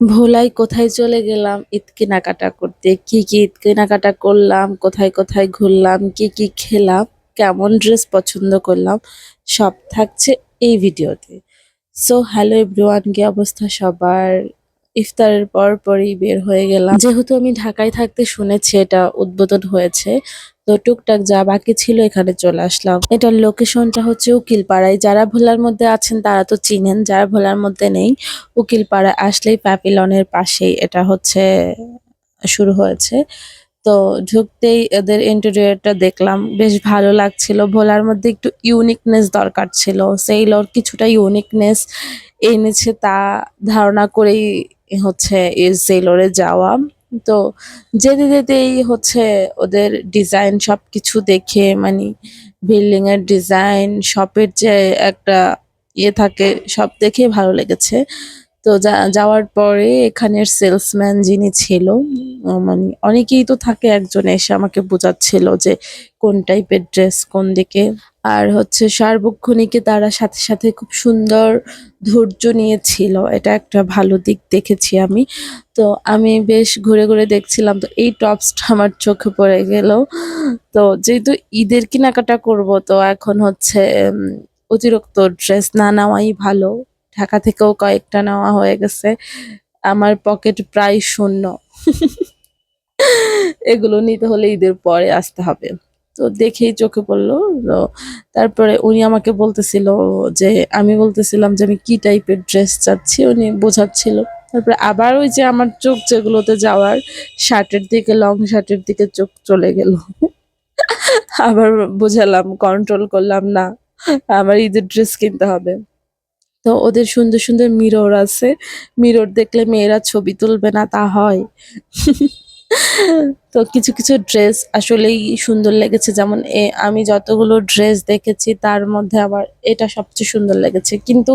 ভোলাই কোথায় চলে গেলাম? ঈদ কেনাকাটা করতে। কি কি ঈদ কেনাকাটা করলাম? কোথায় কোথায় ঘুরলাম? কি কি খেলাম? কেমন ড্রেস পছন্দ করলাম? সব থাকছে এই ভিডিওতে। সো, হ্যালো এভরিওয়ান, কি অবস্থা সবার? ইফতারের পর পরই বের হয়ে গেলাম। যেহেতু আমি ঢাকায় থাকতে শুনেছি, এটা উদ্বোধন হয়েছে। তো টুকটাক যা বাকি ছিল এখানে চলে আসলাম। এটার লোকেশনটা হচ্ছে উকিলপাড়ায়। যারা ভোলার মধ্যে আছেন, তারা তো চিনেন, যারা ভোলার মধ্যে নেই উকিলপাড়া আসলেই প্যাপিলনের পাশেই এটা হচ্ছে, শুরু হয়েছে। তো ঢুকতেই এদের ইন্টেরিয়রটা দেখলাম, বেশ ভালো লাগছিল। ভোলার মধ্যে একটু ইউনিকনেস দরকার ছিল। সেইলর কিছুটা ইউনিকনেস এনেছে তা ধারণা করেই হচ্ছে এই সেইলরে যাওয়া। তো যেতে যেতেই হচ্ছে ওদের ডিজাইন সব কিছু দেখে মানে বিল্ডিং এর ডিজাইন শপের যে একটা ইয়ে থাকে, সব দেখে ভালো লেগেছে। তো যাওয়ার পরে এখানের সেলসম্যান যিনি ছিল মানে অনেকেই তো থাকে একজন এসে আমাকে বোঝাচ্ছিল যে কোন টাইপের ড্রেস কোন দিকে। আর হচ্ছে সার্বক্ষণিকে তারা সাথে সাথে খুব সুন্দর ধৈর্য নিয়েছিল। এটা একটা ভালো দিক দেখেছি আমি। তো আমি বেশ ঘুরে ঘুরে দেখছিলাম, তো এই টপসটা আমার চোখে পড়ে গেল। তো যেহেতু ঈদের কেনাকাটা করব, তো এখন হচ্ছে অতিরিক্ত ড্রেস না নেওয়াই ভালো। ঢাকা থেকেও কয়েকটা নেওয়া হয়ে গেছে। আমার পকেট প্রায় শূন্য। এগুলো নিতে হলে ঈদের পরে আসতে হবে। তো দেখেই চোখে পড়ল। তারপরে উনি আমাকে বলতেছিল যে, আমি বলতেছিলাম যে, আমি কি টাইপের ড্রেস চাচ্ছি? উনি বোঝাচ্ছিল। তারপরে আবার ওই যে আমার চোখ যেগুলোতে যাওয়ার শার্টের দিকে লং শার্টের দিকে চোখ চলে গেল। আবার বোঝালাম কন্ট্রোল করলাম, না, আমার ঈদের ড্রেস কিনতে হবে। তো ওদের সুন্দর সুন্দর মিরর আছে। মিরর দেখলে মেয়েরা ছবি তুলবে না, তা হয়। তো কিছু কিছু ড্রেস আসলেই সুন্দর লেগেছে। যেমন এ, আমি যতগুলো ড্রেস দেখেছি, তার মধ্যে আমার এটা সবচেয়ে সুন্দর লেগেছে। কিন্তু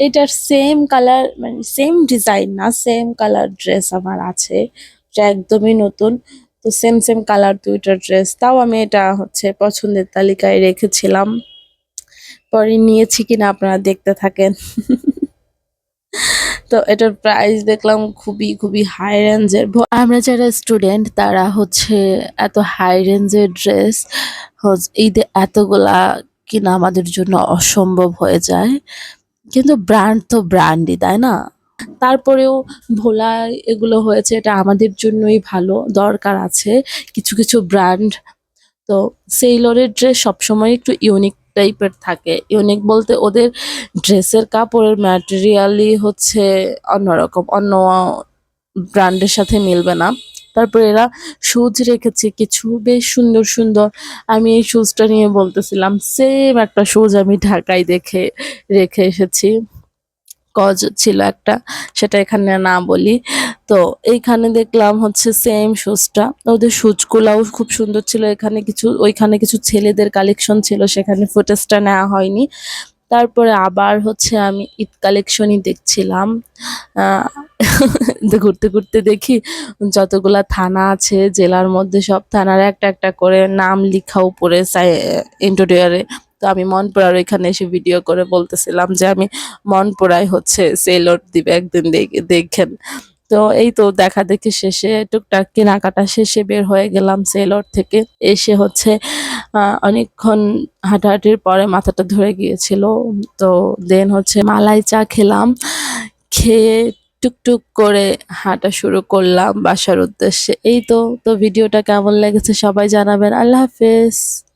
এটার সেম কালার মানে সেম ডিজাইন না সেম কালার ড্রেস আমার আছে। এটা একদমই নতুন। তো সেম সেম কালার দুইটা ড্রেস তাও আমি এটা হচ্ছে পছন্দের তালিকায় রেখেছিলাম। পরে নিয়েছি কিনা আপনারা দেখতে থাকেন। তো এটার প্রাইস দেখলাম খুবই খুবই হাই রেঞ্জের আমরা যারা স্টুডেন্ট তারা হচ্ছে এত হাই রেঞ্জের ড্রেস ঈদে এতগুলা কিনা আমাদের জন্য অসম্ভব হয়ে যায়। কিন্তু ব্র্যান্ড তো ব্র্যান্ডই তাই না? তারপরেও ভোলা এগুলো হয়েছে, এটা আমাদের জন্যই ভালো, দরকার আছে। কিছু কিছু ব্র্যান্ড তো সেইলরের ড্রেস সবসময় একটু ইউনিক টাইপের থাকে। ইউনিক বলতে ওদের ড্রেসের কাপড়ের ম্যাটেরিয়ালই হচ্ছে অন্যরকম, অন্য ব্র্যান্ডের সাথে মিলবে না। তারপর এরা শুজ রেখেছে কিছু, বেশ সুন্দর সুন্দর। আমি এই শুজটা নিয়ে বলতেছিলাম সেম একটা শুজ আমি ঢাকায় দেখে, রেখে এসেছি। কজ ছিল একটা, সেটা এখানে না বলি। তো এইখানে দেখলাম হচ্ছে সেম শুজটা ওদের শুজগুলাও খুব সুন্দর ছিল। এখানে কিছু, ওইখানে কিছু ছেলেদের কালেকশন ছিল, সেখানে ফুটেজটা নেওয়া হয়নি। তারপরে আবার হচ্ছে আমি ঈদ কালেকশনই দেখছিলাম। ঘুরতে ঘুরতে দেখি যতগুলা থানা আছে, জেলার মধ্যে সব থানার একটা একটা করে নাম লিখা উপরে ইন্টোরিয়ারে তো আমি মন মনপুরার এখানে এসে ভিডিও করে বলতেছিলাম যে আমি মনপুরায় হচ্ছে সেলর দিবে, একদিন দেখ- দেখেন। তো এই তো দেখা দেখি শেষে টুকটাক কেনাকাটা শেষে বের হয়ে গেলাম সেলর থেকে। এসে হচ্ছে অনেকক্ষণ হাঁটাহাঁটির পরে মাথাটা ধরে গিয়েছিল। তো দেন হচ্ছে মালাই চা খেলাম। খেয়ে টুকটুক করে হাঁটা শুরু করলাম বাসার উদ্দেশ্যে। এই তো তো ভিডিওটা কেমন লেগেছে সবাই জানাবেন। আল্লাহ হাফেজ।